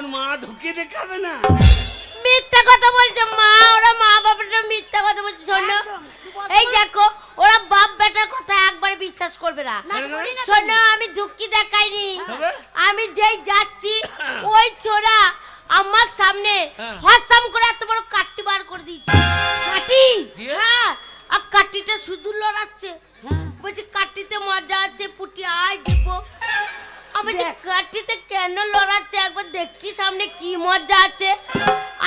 ওর মা ঢুকিয়ে দেখাবে না। মিথ্যা কথা বলছে মা ওরা মা বাবাটা মিথ্যা কথা বলছে শোনো। এই দেখো ওরা বাপ বেটার কথা একবারে বিশ্বাস করবে না। শোনো আমি ঢুকি দেখাইনি। আমি যেই যাচ্ছি ওই ছোড়া আমার সামনে হ্যাঁ। হসাম করে এত বড় কাটটি বার করে দিয়েছে। কাটি হ্যাঁ আর কাটিটা শুধু লড়াচ্ছে। হ্যাঁ। বলছি কাটিতে মজা আছে পুটি আয় দিব আমি যে। কাটিতে কেন লড়াচ্ছে? একবার দেখি সামনে কি মজা আছে।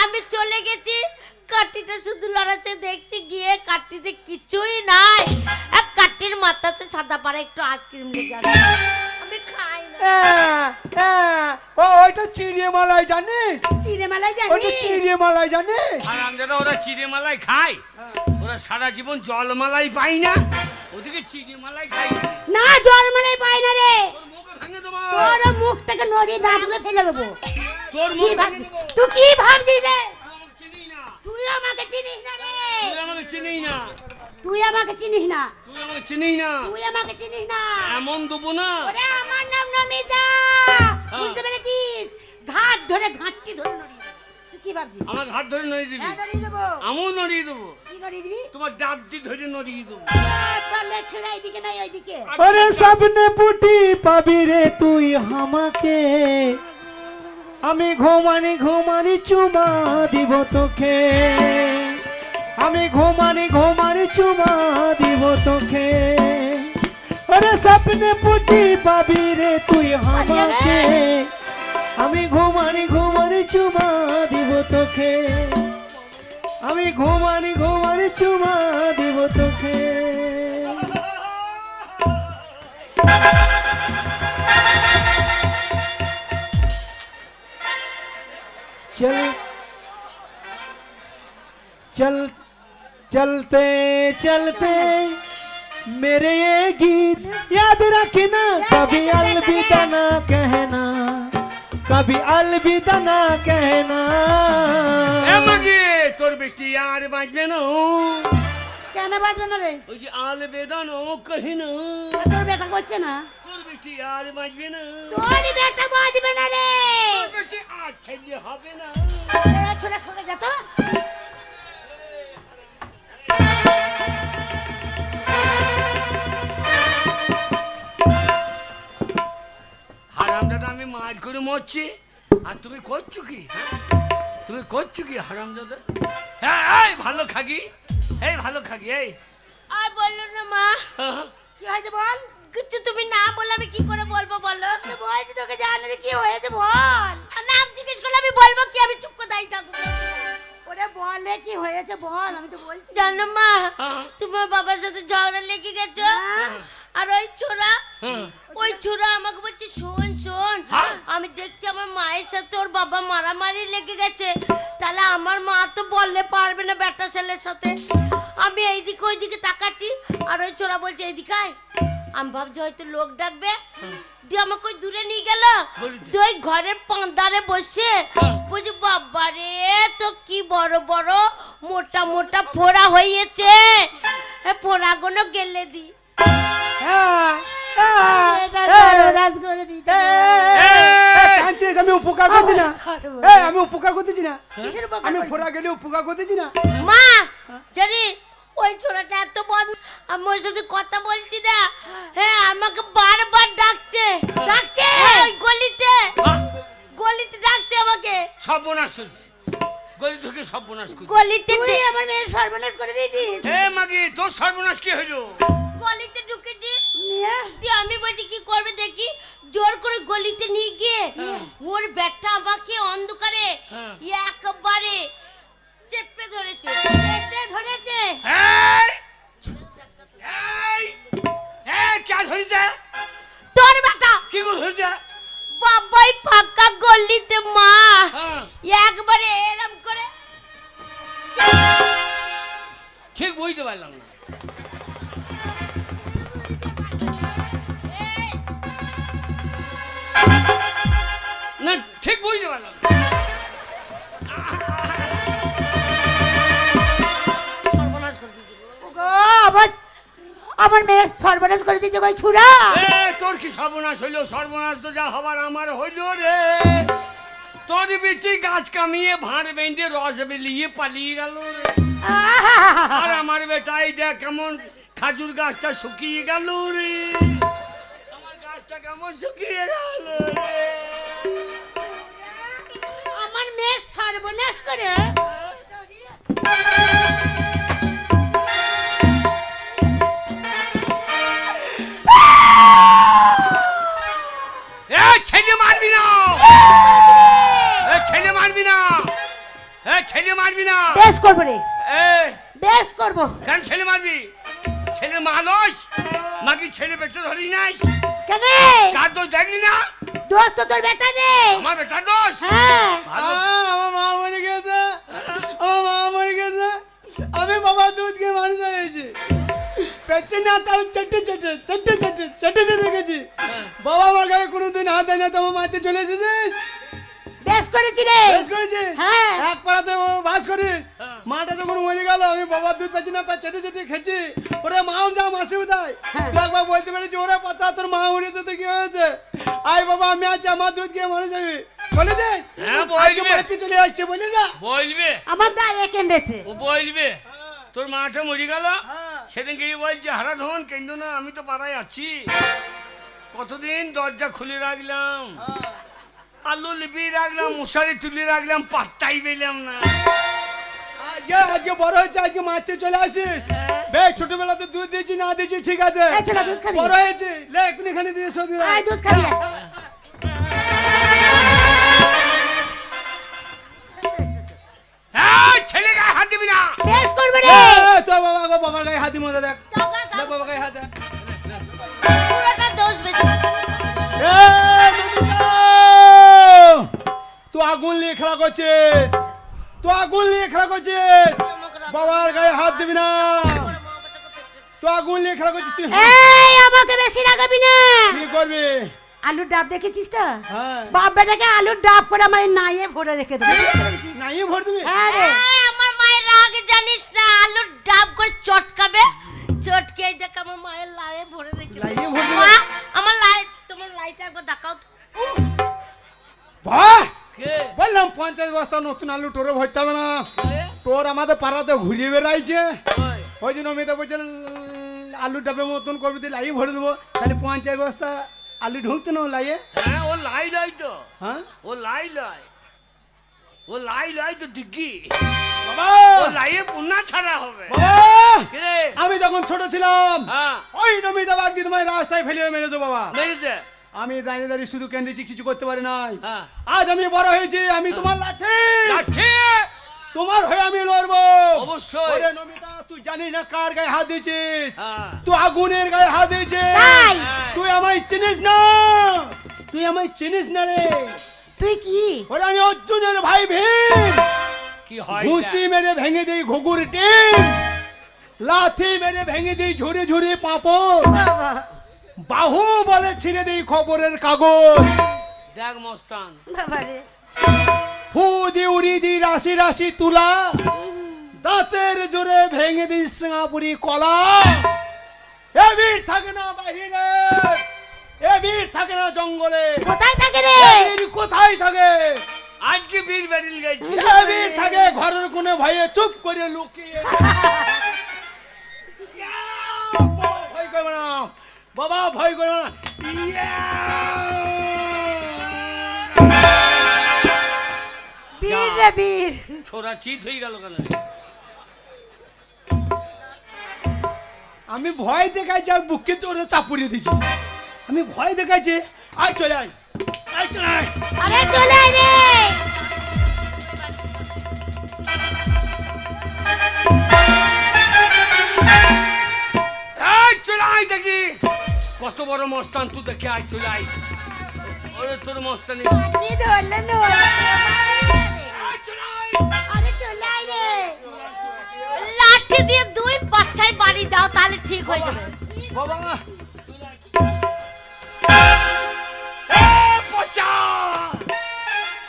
আমি চলে গেছি কাটিটা শুধু লড়াচ্ছে দেখছি গিয়ে কাটিতে কিছুই নাই। এক কাটির মাথাতে সাদা পাড়া একটু আইসক্রিম লেগে আছে। আমি খাই না। হ্যাঁ, হ্যাঁ, ও ওইটা চিড়িয়ে মালাই জানিস? সিনেমালায় ওইটা জানিস? চিড়িয়ে মালাই জানিস? আর আমদাদা ওরা চিড়ে মালাই খায় ওরা সারা জীবন জল মালাই পায় না ওদিকে চিড়ে মালাই খাই। না জলমালাই পায় না রে। ভেঙে দেবো তোর মুখ থেকে নড়িয়ে দাঁতগুলো ফেলে দেবো। তোর মুখ ভাবছিস? তুই কি ভাবছিস রে? তুই আমাকে চিনিস না রে। তুই আমাকে চিনিস না। তুই আমাকে চিনিস না। তুই আমাকে চিনিস না। তুই আমাকে চিনিস না। এমন দেবো না। ওরে আমার নাম নমিতা। বুঝতে পেরেছিস? ঘাট ধরে ঘাটটি ধরে নড়িয়ে কি ভাবছিস? আমার হাত ধরে নড়িয়ে দিবি। হ্যাঁ নড়িয়ে দেবো। আমিও নড়িয়ে দেবো। কি নড়িয়ে দিবি? তোমার ডাব দিয়ে ধরে নড়িয়ে দেবো। পারলে ছেড়ে এইদিকে নাই ওইদিকে। সামনে পুটি পাবি রে তুই আমাকে। আমি ঘুমানি ঘুমানি চুমা দিব তোকে। আমি ঘুমানি ঘুমানি চুমা দিব তোকে। ওরে সামনে পুটি পাবি রে তুই আমাকে। আমি ঘুমানি ঘুমানি চুমা দিব তোকে আমি ঘুমানি ঘুমানি চুমা দিব তোকে चल चल चलते चलते मेरे ये गीत याद रखना कभी अलविदा ना कहना কবি আলবিদা না কেনা এমাগে তোর বেটি আর বাজবে না কেন বাজবে না রে? ওই যে আলবেদা না কহি না। তোর বেটা করছে না? তোর বেটি আর বাজবে না। তোর বেটা বাজবে না রে। তোর বেটি আর ছেলে হবে না। ছোটা সরে যা তো। হারাম দাদা আমি মাছ করে মরছি। আর তুমি করছ কি? হ্যাঁ? তুমি করছ কি হারামদাদা হ্যাঁ এই ভালো খাগি এই ভালো খাগি এই। আর বলল না মা হ্যাঁ, কি হয়েছে বল? কিছু তুমি না বললে আমি কি করে বলব বলো? বলছি তোকে জানলে কি হয়েছে? হয়েছে বল আমি তো বলছি জানো মা হ্যাঁ, তোমার বাবার সাথে ঝগড়া লেগে গেছো হ্যাঁ। আর ওই ছোড়া হ্যাঁ। ওই ছোড়া আমাকে বলছে শোন শোন। আমি দেখছি আমার মায়ের সাথে ওর বাবা মারামারি লেগে গেছে তাহলে আমার মা তো বললে পারবে না বেটা ছেলের সাথে আমি এইদিকে ওইদিকে তাকাচ্ছি আর ওই ছোড়া বলছে এইদিকে আয়। আমি ভাবছি হয়তো লোক ডাকবে। দিয়ে আমাকে দূরে নিয়ে গেল। ওই ঘরের পান্দারে বসে হ্যাঁ। বলছি বাবা রে তো কি বড় বড় মোটা মোটা ফোড়া হয়েছে ফোড়াগুলো গেলে দি। হ্যাঁ, হ্যাঁ, আমি উপকার করছি না। আমি উপকার করতেছি না। আমি ফোড়া গেলে উপকার করতেছি না। মা জানি ওই ছোড়াটা এত বদ আমি ওর সাথে কথা বলছি না। হ্যাঁ আমাকে বারবার ডাকছে। ডাকছে? ওই গলিতে। হ্যাঁ, গলিতে ডাকছে আমাকে। সর্বনাশ। গলি থেকে সর্বনাশ করছি। গলিতে তুই আমার মেয়ের সর্বনাশ করে দিয়েছিস? এ মাগি তোর সর্বনাশ কি হলো গলিতে ঢুকেছি। দিয়ে আমি বলছি কি করবে দেখি? জোর করে গলিতে নিয়ে গিয়ে ওর ব্যাগটা আমাকে অন্ধকারে হ্যাঁ। একবারে চেপে ধরেছে। পেটে ধরেছে? এই! এই! এই কে ধরেছে? তোর বেটা। কি করে ধরেছে? বাবাই ফাঁকা গলিতে মা। হ্যাঁ। একবারে এরম করে ঠিক বুঝতে পারলাম না। না ঠিক বুঝতে পারলাম না। আমার আমার মেয়ের সর্বনাশ করে দিয়েছে কই ছুরা। এ তোর কি সর্বনাশ হইল? সর্বনাশ তো যা হবার আমার হইল রে। তোর বেটি গাছ কামিয়ে ভাঁড় বেঁধে রস বেরিয়ে পালিয়ে গেল রে। আর আমার বেটাই দেখ কেমন খাজুর গাছটা শুকিয়ে গেল রে। আমার গাছটা কেমন শুকিয়ে গেল রে। আমার মেয়ে সর্বনাশ করে এ ছেলে মারবি না। এ ছেলে মারবি না। বেশ করব রে। এ। বেশ করব। কেন ছেলে মারবি? ছেলে মানুষ নাকি ছেলে পেটে ধরি নাই? কেন? কার দোষ দেখলি না? দোস্ত তোর বেটা রে। আমার বেটার দোষ? হ্যাঁ। আমার মা মরে গেছে। আমার মা মরে গেছে। আমি বাবা দুধ খেয়ে মানুষ হয়েছি পেছনে না তাও চট্টে চট্টে চট্টে চট্টে চট্টে চট্টে গেছি বাবা আমার গায়ে কোনোদিন হাত দেয় না তো মাতে চলে এসেছিস? বেশ করেছি রে। বেশ করেছিস? হ্যাঁ। এক পাড়াতে ও বাস করিস। হ্যাঁ। মাটা যখন মরে গেল আমি বাবার দুধ পাচ্ছি না তার চেটে চেটে খেয়েছি। ওরে মাও যা মাসিও দেয় হ্যাঁ। তুই একবার বলতে পেরেছি ওরে পচা তোর মা মরেছে তো কি হয়েছে? আই বাবা আমি আছি আমার দুধ খেয়ে মরে যাবি। বলে দে। হ্যাঁ, বলবে। চলে আসছে বলে যা বলবে। আমার দায়ে কেঁদেছে। ও বলবে। তোর মাটা মরে গেল? হ্যাঁ। সেদিন গিয়ে বলছে হারা ধন কেন্দ্র না আমি তো পাড়ায় আছি। কতদিন দরজা খুলে রাখলাম আলু লিপি রাখলাম মশারি তুলে রাখলাম পাত্তাই পেলাম না। আজকে আজকে বড় হয়েছে আজকে মারতে চলে আসিস। বে ছোটবেলাতে দুধ দিয়েছি না দিয়েছি ঠিক আছে? এই ছেলে, দুধ খাবি? বড় হয়েছে। লে এখানে দিয়ে দুধ খাবি? দিবি না। বেশ করব রে। তোর বাবা গো বাবার গায়ে হাতি মজা দেখ। দেখ বাবার গায়ে হাত দেখ পুরোটা দোষ বেশি। তুই আগুন নিয়ে খেলা করছিস। তুই আগুন নিয়ে খেলা করছিস। বাবার গায়ে হাত দিবি না। তুই আগুন নিয়ে খেলা করছিস তুই এই আমাকে বেশি রাগাবি না। কি করবি? আলুর ডাব দেখেছিস তো? হ্যাঁ। বাপ বেটাকে আলুর ডাব করে আমার নাইয়ে ভরে রেখে দেবো। নাই ভর দিবি? হ্যাঁ রে। রাগ জানিস না আলুর ডাব করে চটকাবে। চটকে এই দেখ আমার মায়ের লাড়ে ভরে রেখে লাইয়ে ভরে দেবে? মা আমার লাইট তোমার লাইট একবার দেখাও তো। বাহ! কে? বললাম পঞ্চাশ বস্তা নতুন আলু টোরে ভরতে হবে না? তোর আমাদের পাড়াতে ঘুরিয়ে বেড়াইছে। ওই, জন্য অমিতা বলছে আলু ডাবে মতন করবি তুই লাই ভরে দেবো তাহলে পঞ্চাশ বস্তা আলু ঢুকতে না ও লাইয়ে? হ্যাঁ ও লাই লাই তো। হ্যাঁ? ও লাই লাই। ও লাই লাই তো দিগ্গি লাইয়ে পুনা ছাড়া হবে। আমি যখন ছোট ছিলাম হ্যাঁ। ওই নমিতা বাগদি তোমায় রাস্তায় ফেলিয়ে মেরেছো বাবা। মেরেছে? আমি দাঁড়িয়ে দাঁড়িয়ে শুধু কেন্দ্রেছি কিছু করতে পারি নাই। হ্যাঁ। আজ আমি বড় হয়েছি আমি তোমার লাঠি। লাঠি? তোমার হয়ে আমি লড়বো। অবশ্যই। ওরে নমিতা তুই জানিস না কার গায়ে হাত দিয়েছিস? হ্যাঁ। তুই আগুনের গায়ে হাত দিয়েছিস। তুই? আমায় চিনিস না। তুই আমায় চিনিস না রে। তুই কি? ওরে আমি অর্জুনের ভাই ভীম। হয় ঘুষি মেরে ভেঙে দেই ঘুঘুর টিম লাথি মেরে ভেঙে দেই ঝুরে ঝুরে পাপড়। বাহু বলে ছিঁড়ে দেই খবরের কাগজ। দেখ মস্তান। ফু দি উড়ি দি রাশি রাশি তুলা। দাঁতের জোরে ভেঙে দিই সিঙ্গাপুরি কলা। এ বীর থাকে না বাহিরে এ বীর থাকে না জঙ্গলে। কোথায় থাকে রে? কোথায় থাকে? আজকে বীর বেরিল গেছি বীর থাকে ঘরের কোনে ভয়ে চুপ করে লুকিয়ে। বাবা, ভয় করবে না। বাবা ভয় করবে না! বীর রে বীর। ছোড়া চিত হয়ে গেল কেন আমি ভয় দেখাইছি আর বুককে তোরে চাপুরিয়ে দিছি আমি ভয় দেখাইছি। আয় চলে আয়। আয় চলে আয়। আরে চলে আয় রে। কত বড় মস্তান তুই দেখে আয় চলে আয়। ওরে তোর মস্তানি। লাঠি দিয়ে দুই বাচ্চায় বাড়ি দাও তাহলে ঠিক হয়ে যাবে। বাবা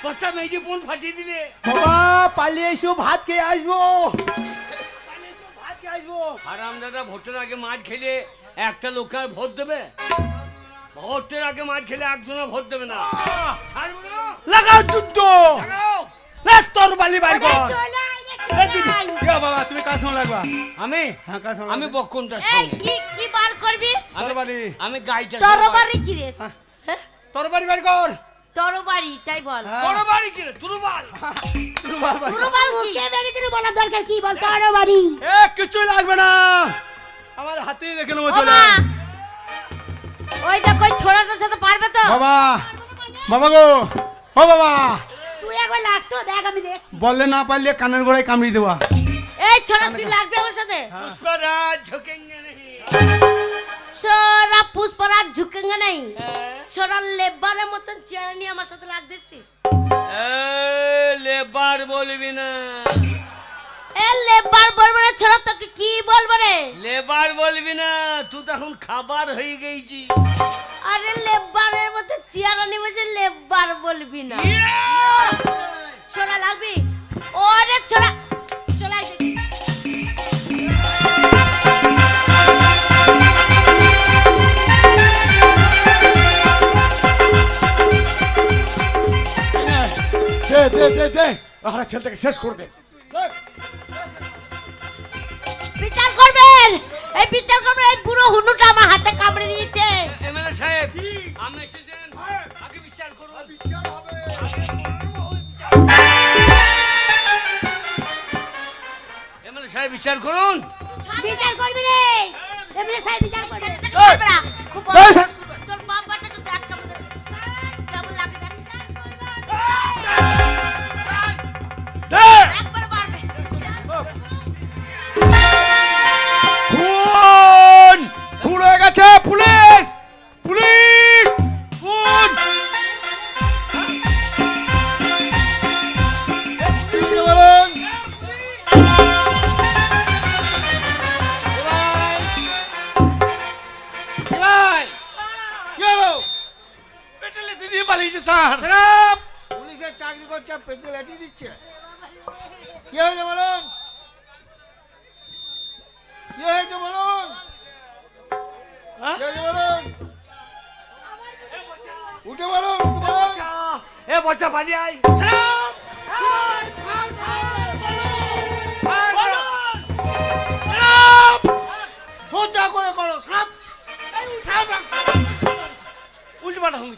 পচা। মেজি ফোন ফাটিয়ে দিলে। বাবা পালিয়ে এসো ভাত খেয়ে আসব। পালিয়ে এসো ভাত খেয়ে আসব। হারাম দাদা ভোটের আগে মার খেলে। একটা লোক আর ভোট দেবে? ভোটের আগে মার খেলে একজনও ভোট দেবে না। ছাড়বো না? লাগাও যুদ্ধ! লাগাও। তোর বালি বাইর কর। চলে আয় রে, এ চলে দিদি, আয়। বাবা তুমি কার লাগবা? আমি? হ্যাঁ কার আমি লাগবা? বক্ষণটার এই সঙ্গে। কি কি বার করবি? তোর আমি গাইটা তরবারি কি রে? তোর বাড়ি বাইর কর। তরবারি তাই বল। কি রে? তুরবাল তোর বাড়ি। বাইর কর। তরবাল কি? মুখে বেরিয়ে দিলে দরকার কি? বল তোর এ কিছুই লাগবে না। আমার হাতেই দেখে নেব চলে মা! ওই দেখো ওই ছোড়াটার সাথে পারবে তো? বাবা! বাবা গো! ও বাবা! তুই একবার লাগতো দেখ আমি দেখছি। বললে না পারলে কানের গোড়ায় কামড়ি দেবা। এই ছোড়া তুই লাগবে আমার সাথে? পুষ্পরাজ ঝুঁকেঙ্গে নেই। ছোড়া পুষ্পরাজ ঝুঁকেঙ্গে নাই। ছোড়া লেবারের মতন চেয়ার নিয়ে আমার সাথে লাগ দিচ্ছিস লেবার বলবি না। এ লেবার বলব না ছোড়া তোকে কি বলব রে লেবার বলবি না তুই তো এখন খাবার হয়ে গেছি আরে লেবারের মতো চেয়ার আনি বলছে লেবার বলবি না ছোড়া লাগবি ওরে ছোড়া চলে আসে দে দে দে দে আরে ছেলেটাকে শেষ করে দে করবেন এই বিচার করবেন এই পুরো হুনুটা আমার হাতে কামড়ে দিয়েছে। এমএলএ সাহেব আপনি এসেছেন? আগে বিচার করুন। এমএলএ সাহেব বিচার করুন। বিচার করবি রে। এমনি সাহেব বিচার করবে। খুব স্যার। তোর বাবাটাকে দেখ কেমন লাগে দেখ।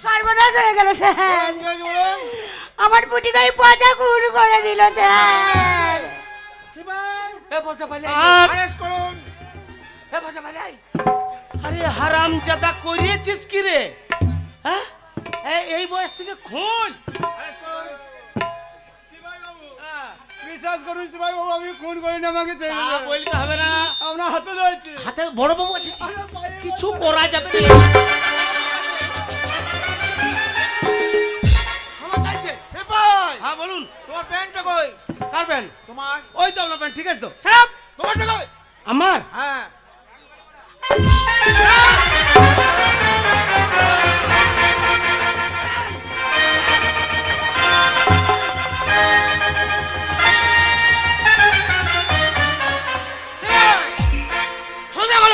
সর্বনাশ হয়ে গেল স্যার। আমার পুটি গাই পচা খুন করে দিল স্যার। আরে হারাম জাদা করিয়েছিস কি রে? হ্যাঁ? এই বয়স থেকে খুন। হ্যাঁ। বিশ্বাস করুন বাবু আমি খুন করি না আমাকে ছেড়ে তা দিন। বলতে হবে না। আমরা হাতে ধরেছি। হাতে বড় বাবু আছে। কিছু করা যাবে না। সিপাই হ্যাঁ বলুন। তোমার প্যান্টটা কই? কার প্যান্ট? তোমার? ওই তো আপনার প্যান্ট ঠিক আছে তো। সাপ তোমারটা কই? আমার? হ্যাঁ। সোজা বা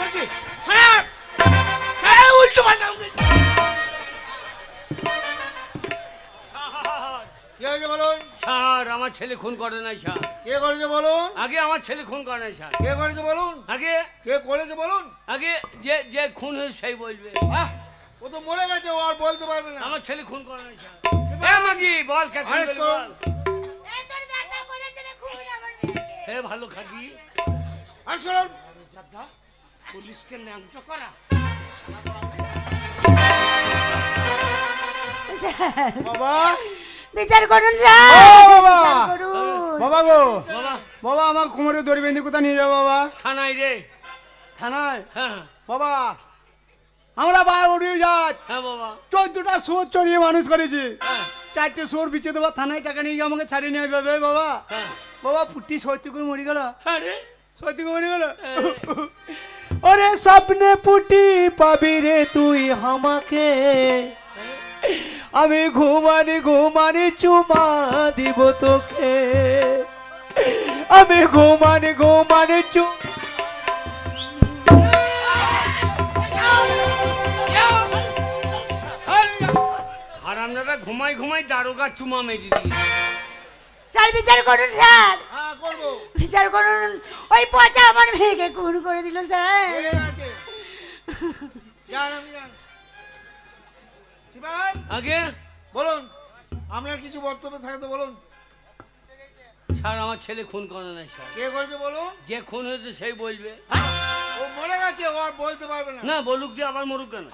বলছি। এই উল্টো পাল্টা। কি হয়েছে বলুন। স্যার আমার ছেলে খুন করে নাই স্যার। কে করেছে বলুন? আগে আমার ছেলে খুন করে নাই স্যার। কে করেছে বলুন? আগে কে করেছে বলুন? আগে যে যে খুন হয়েছে সেই বলবে। ও তো মরে গেছে ও আর বলতে পারবে না। আমার ছেলে খুন করে নাই স্যার। এ মাগি বল কে খুন করলি বল। এই তোর বেটা করেছে রে খুন আমার মেয়েকে। হে ভালো খাকি। আর শুনুন পুলিশকে ন্যাংট করা। বাবা বিচার করুন স্যার। বাবা। বিচার করুন। বাবা গো। বাবা। বাবা আমার কোমরে দড়ি বেঁধে কোথায় নিয়ে যাও বাবা? থানায় রে। থানায়? হ্যাঁ বাবা আমরা বার উড়িয়ে যাচ্ছ। হ্যাঁ বাবা। চোদ্দটা সোর চড়িয়ে মানুষ করেছি। হ্যাঁ। চারটে সোর বিচে দেবো থানায় টাকা নিয়ে গিয়ে আমাকে ছাড়িয়ে নিয়ে যাবে বাবা। হ্যাঁ। বাবা পুটি সত্যি করে মরে গেল। আরে সত্যি করে মরে গেল। ওরে স্বপ্নে পুটি পাবি রে তুই আমাকে। আমি ঘুমানি ঘুমানি চুমা দিব তোকে। আমি ঘুমানি ঘুমানি চু ঘুমাই ঘুমাই দারোগা চুমা মেরে স্যার বিচার করুন স্যার। হ্যাঁ বিচার করুন। ওই পচা আমার মেয়েকে খুন করে দিল স্যার। সিপাই আগে? বলুন আপনার কিছু বক্তব্য থাকে তো বলুন। স্যার আমার ছেলে খুন করে না স্যার। কে করেছে বলুন? যে খুন হয়েছে সেই বলবে। ও মরে গেছে ও আর বলতে পারবে না। না বলুক যে আবার মরুক কেন?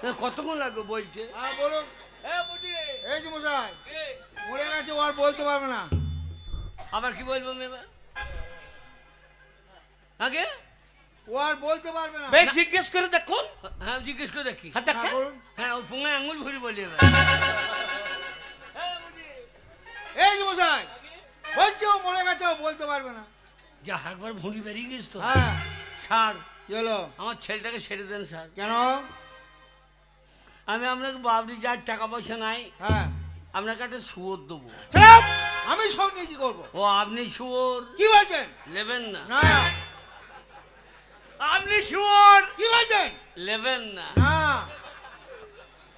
তা কতক্ষণ লাগবে বলতে? হ্যাঁ বলুন। হ্যাঁ এই যে মশাই মরে গেছে ও আর বলতে পারবে না। আবার কি বলব মেবা আগে? ও আর বলতে পারবে না। বে জিজ্ঞেস করে দেখুন। হ্যাঁ জিজ্ঞেস করে দেখি। হ্যাঁ হ্যাঁ, বলুন। হ্যাঁ ও পুঙায় আঙুল ভরি বলি এবার। হ্যাঁ, এই যে মশাই বলছে ও মরে গেছে ও বলতে পারবে না। যা একবার ভুঁড়ি বেরিয়ে গেছ তো। হ্যাঁ। স্যার আমার ছেলেটাকে ছেড়ে দেন স্যার কেন? আমি আপনাকে বাবরি যার টাকা পয়সা নাই হ্যাঁ। আপনাকে একটা শুয়োর দেবো। আমি সব নিয়ে কি করব? ও আপনি শুয়োর। কি বলছেন? নেবেন না। না। আপনি শুয়োর কি বলছেন নেবেন না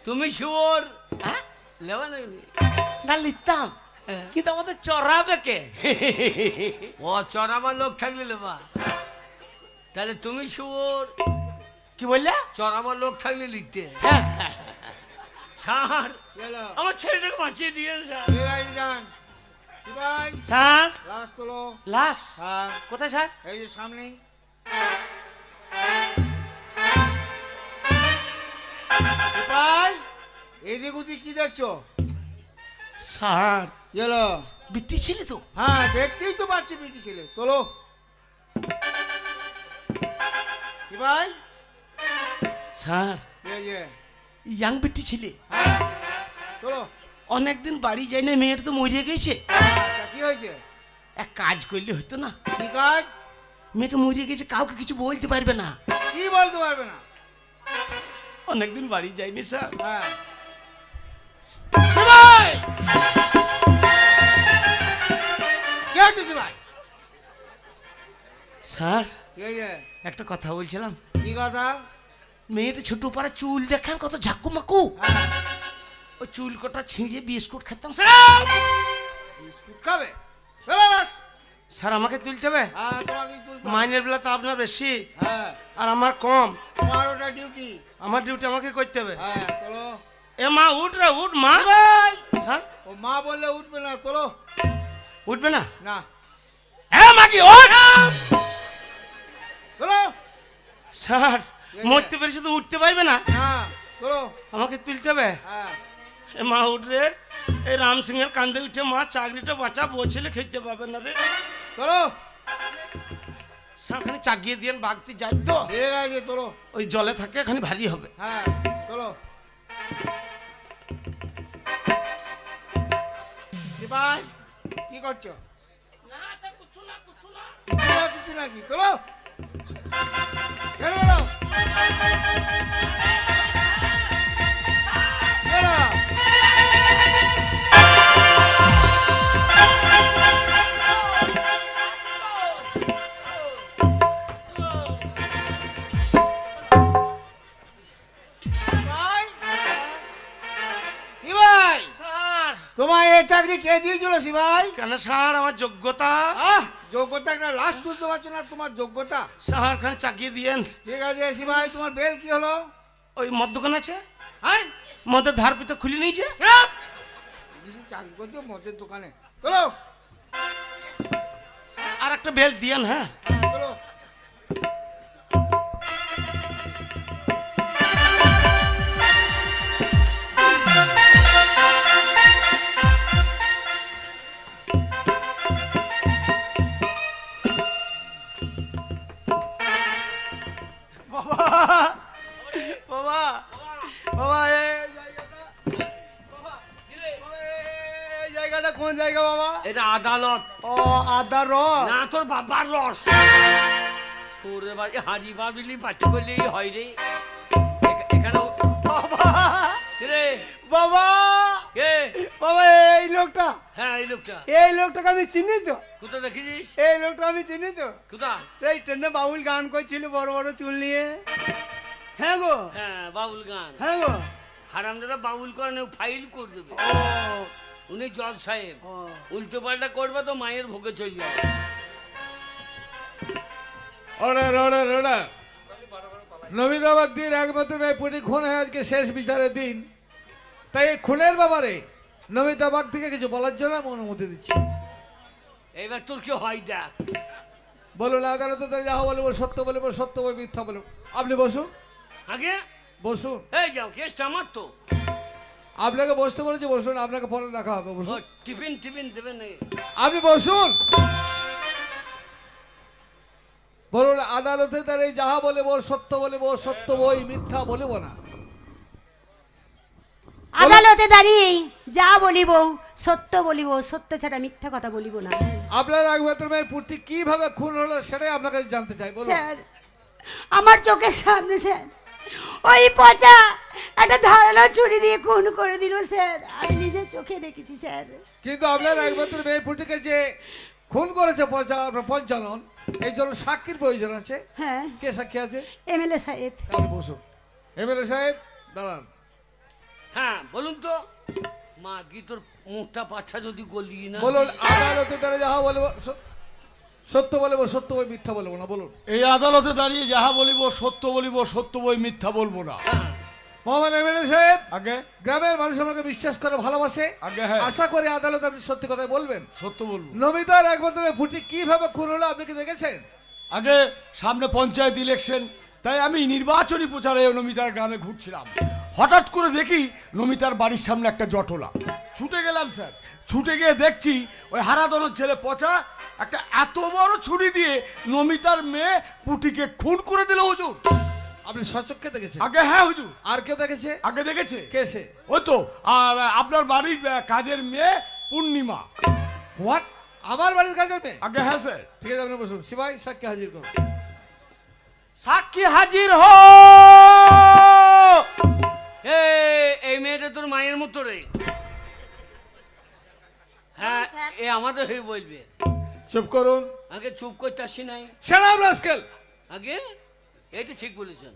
তুমি শুয়োর হ্যাঁ না না লিখতাম। হ্যাঁ। কিন্তু আমাদের চড়াবে কে? ও চড়াবার লোক থাকলে নেবা তাহলে তুমি শুয়োর কি বললে? চড়াবার লোক থাকলে লিখতে। হ্যাঁ। স্যার আমার ছেলেটাকে বাঁচিয়ে দিয়ে স্যার। স্যার। লাশ তোলো। লাশ? হ্যাঁ। কোথায় স্যার? এই যে সামনেই। সিপাই এদিক ওদিক কি দেখছ? স্যার কি হলো বিটি ছিল তো। হ্যাঁ দেখতেই তো পাচ্ছি বিটি ছেলে। তোলো। সিপাই স্যার ইয়াং বিটি ছিলে। হ্যাঁ তোলো। অনেকদিন বাড়ি যাই না মেয়ের তো মরিয়ে গেছে। কি হয়েছে? এক কাজ করলে হতো না। কি কাজ? মেয়েটা মরিয়ে গেছে কাউকে কিছু বলতে পারবে না। কি বলতে পারবে না? অনেকদিন বাড়ি যাইনি স্যার। হ্যাঁ। স্যার একটা কথা বলছিলাম। কি কথা? মেয়েটা ছোট পাড়া চুল দেখান কত ঝাক্কু মাকু হ্যাঁ। ওই চুল কটা ছিঁড়ে বিস্কুট খেতাম। বিস্কুট খাবে। স্যার আমাকে তুলতে হবে? হ্যাঁ তুলতে হবে। মাইনের বেলা তো আপনার বেশি। হ্যাঁ। আর আমার কম। তোমার ওটা ডিউটি আমার ডিউটি আমাকে করতে হবে। হ্যাঁ এ মা উঠ রে উঠ মা। স্যার? ও মা বললে উঠবে না তোলো। উঠবে না? না। এ মাগি ওঠ! তোলো। স্যার মরতে পেরেছে তো উঠতে পারবে না? তোলো। আমাকে তুলতে হবে? হ্যাঁ। এ মা উঠ রে। এই রাম সিংহের কান্দে উঠে মা চাকরিটা বাঁচা বলছিলে খেতে পাবে না রে। স্যার খানি চাগিয়ে দিয়ে বাগতে যাই তো। ঠিক আছে ওই জলে থাকে এখানে ভারী হবে। হ্যাঁ তোলো। ভাই কি করছ? কিছু না কিছু নাকি তোলো। ছেড়ে দাও। ছেড়ে কে দিয়েছিল সিভাই কেন স্যার আমার যোগ্যতা। আহ যোগ্যতা একটা লাশ তুলতে পারছ না তোমার যোগ্যতা। স্যার খানি চাকিয়ে দিয়েন। ঠিক আছে সিভাই তোমার বেল কি হলো? ওই মদ দোকান আছে? হ্যাঁ? মদের ধার পিতে খুলে নিয়েছে? চাকরি করছ মদের দোকানে। চলো আর একটা বেল দিয়েন হ্যাঁ। চলো রস। না তোর বাবার রস। সরে বাড়ি হাজি বাবিলি পাটি হয় রে। এখানে রে? বাবা। কে? বাবা এই লোকটা। হ্যাঁ এই লোকটা। এই লোকটাকে আমি চিনি তো। কোথা দেখেছিস এই লোকটা আমি চিনি তো। কোথা এই ট্রেনে বাউল গান করছিল বড় বড় চুল নিয়ে। হ্যাঁ গো। হ্যাঁ বাবুল গান। হ্যাঁ গো। হারামদাদা বাউল করেন ও ফাইল করে দেবে। উনি জজ সাহেব। উল্টো পাল্টা করবে তো মায়ের ভোগে চলে যাবে। অর্ডার অর্ডার অর্ডার নবীন বাবার দিন একমাত্র পুটি খুন হয়ে আজকে শেষ বিচারের দিন। তাই এই খুনের ব্যাপারে নমিতা বাগ থেকে কিছু বলার জন্য আমি অনুমতি দিচ্ছি। এইবার তোর কি হয় দেখ। বলুন আদালতে তো যাহা বলব সত্য বলব সত্য বলব মিথ্যা বলব। আপনি বসুন। আগে? বসুন। এই যাও কেসটা আমার তো। আপনাকে বসতে বলেছি বসুন আপনাকে পরে দেখা হবে বসুন। টিফিন টিফিন দেবেন নাকি? আপনি বসুন। বলুন আদালতে দাঁড়িয়ে যাহা বলব সত্য বলব সত্য বই মিথ্যা বলব না। আদালতে দাঁড়িয়ে যা বলিব সত্য বলিব সত্য ছাড়া মিথ্যা কথা বলিব না। আপনার একমাত্র মেয়ে পুটি কীভাবে খুন হলো সেটাই আপনাকে জানতে চাই বলুন। আমার চোখের সামনে স্যার। ওই পচা একটা ধারালো ছুরি দিয়ে খুন করে দিল স্যার। আমি নিজের চোখে দেখেছি স্যার। কিন্তু আপনার একমাত্র মেয়ে পুটিকে যে খুন করেছে পঞ্চা আপনার পঞ্চানন এই জন্য সাক্ষীর প্রয়োজন আছে? হ্যাঁ। কে সাক্ষী আছে? এমএলএ সাহেব। তাহলে বসুন। এমএলএ সাহেব দাঁড়ান। হ্যাঁ বলুন তো মা কি তোর মুখটা পাছা যদি গলি না বলুন আদালতে দাঁড়িয়ে যাহা বলব। সত্য বলব সত্য বই মিথ্যা বলব না বলুন। এই আদালতে দাঁড়িয়ে যাহা বলিব সত্য বলিব সত্য বই মিথ্যা বলব না। মোহাম্মদ এমএলএ সাহেব আগে? গ্রামের মানুষ আমাকে বিশ্বাস করে ভালোবাসে। আগে হ্যাঁ। আশা করি আদালতে আপনি সত্যি বলবেন। সত্য বলব। নমিতার একমাত্র ফুটি কীভাবে খুন হলো আপনি কি দেখেছেন? আগে সামনে পঞ্চায়েত ইলেকশন তাই আমি নির্বাচনী প্রচারে নমিতার গ্রামে ঘুরছিলাম। হঠাৎ করে দেখি নমিতার বাড়ির সামনে একটা জটলা। ছুটে গেলাম স্যার। ছুটে গিয়ে দেখছি ওই হারাদনের ছেলে পচা একটা এত বড় ছুরি দিয়ে নমিতার মেয়ে পুটিকে খুন করে দিল হুজুর। আপনি সচক্ষে দেখেছেন? আগে হ্যাঁ হুজুর। আর কেউ দেখেছে? আগে দেখেছে। কে সে? ওই তো আপনার বাড়ির কাজের মেয়ে পূর্ণিমা। হোয়াট আমার বাড়ির কাজের মেয়ে? আগে হ্যাঁ স্যার। ঠিক আছে আপনি বসুন। সিপাই সাক্ষী হাজির করুন। সাক্ষী হাজির হ এই এই মেয়েটা তোর মায়ের মতো রে। হ্যাঁ এ আমাদের হয়ে বলবে। চুপ করুন। আগে চুপ করতে আসি নাই। সালাম রাস্কেল। আগে? এটা ঠিক বলেছেন।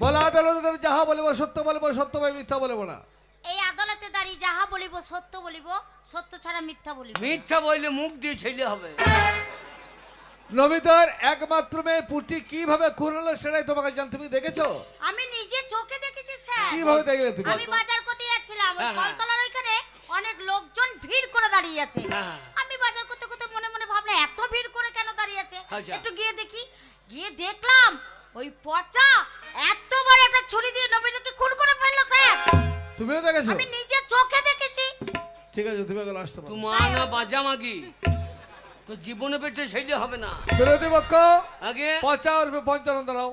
বলা আদালতে দাঁড়িয়ে যাহা বলব সত্য বলব সত্য বই মিথ্যা বলব না। এই আদালতে দাঁড়িয়ে যাহা বলিব সত্য বলিব সত্য ছাড়া মিথ্যা বলিব মিথ্যা বললে মুখ দিয়ে ছেলে হবে। নমিতার একমাত্র মেয়ে পুটি কীভাবে খুন সেটাই তোমাকে জান তুমি দেখেছ? আমি নিজে চোখে দেখেছি স্যার। কীভাবে দেখলে তুমি? আমি বাজার করতে যাচ্ছিলাম ওই হ্যাঁ, হ্যাঁ। কলতলার ওইখানে অনেক লোকজন ভিড় করে দাঁড়িয়ে আছে। হ্যাঁ। আমি বাজার করতে করতে মনে মনে ভাবলাম এত ভিড় করে কেন দাঁড়িয়ে আছে? আচ্ছা। একটু গিয়ে দেখি। গিয়ে দেখলাম ওই পচা এত বড় একটা ছুরি দিয়ে নবীনকে খুন করে ফেলল স্যার। তুমিও দেখেছ? আমি নিজে চোখে দেখেছি। ঠিক আছে তুমি এখন আসতে পারো। তোমার না বাজা মাগি তো জীবনে পেটে ছেলে হবে না। বিরোধী পক্ষ আগে পচা আর পঞ্চানন দাঁড়াও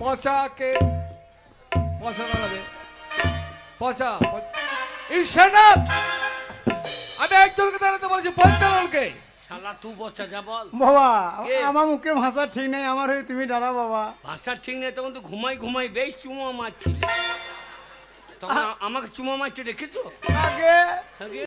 পচাকে পচা দাঁড়াবে পচা ঈশ্বরনাথ আমি একজনকে দাঁড়াতে বলছি পঞ্চাননকে। শালা তু বচ্চা যা বল। বাবা আমার মুখের ভাষা ঠিক নেই আমার হয়ে তুমি দাঁড়া বাবা। ভাষা ঠিক নেই তখন তো ঘুমাই ঘুমাই বেশ চুমা মারছি। তখন আমাকে চুমা মারতে রেখেছো আগে আগে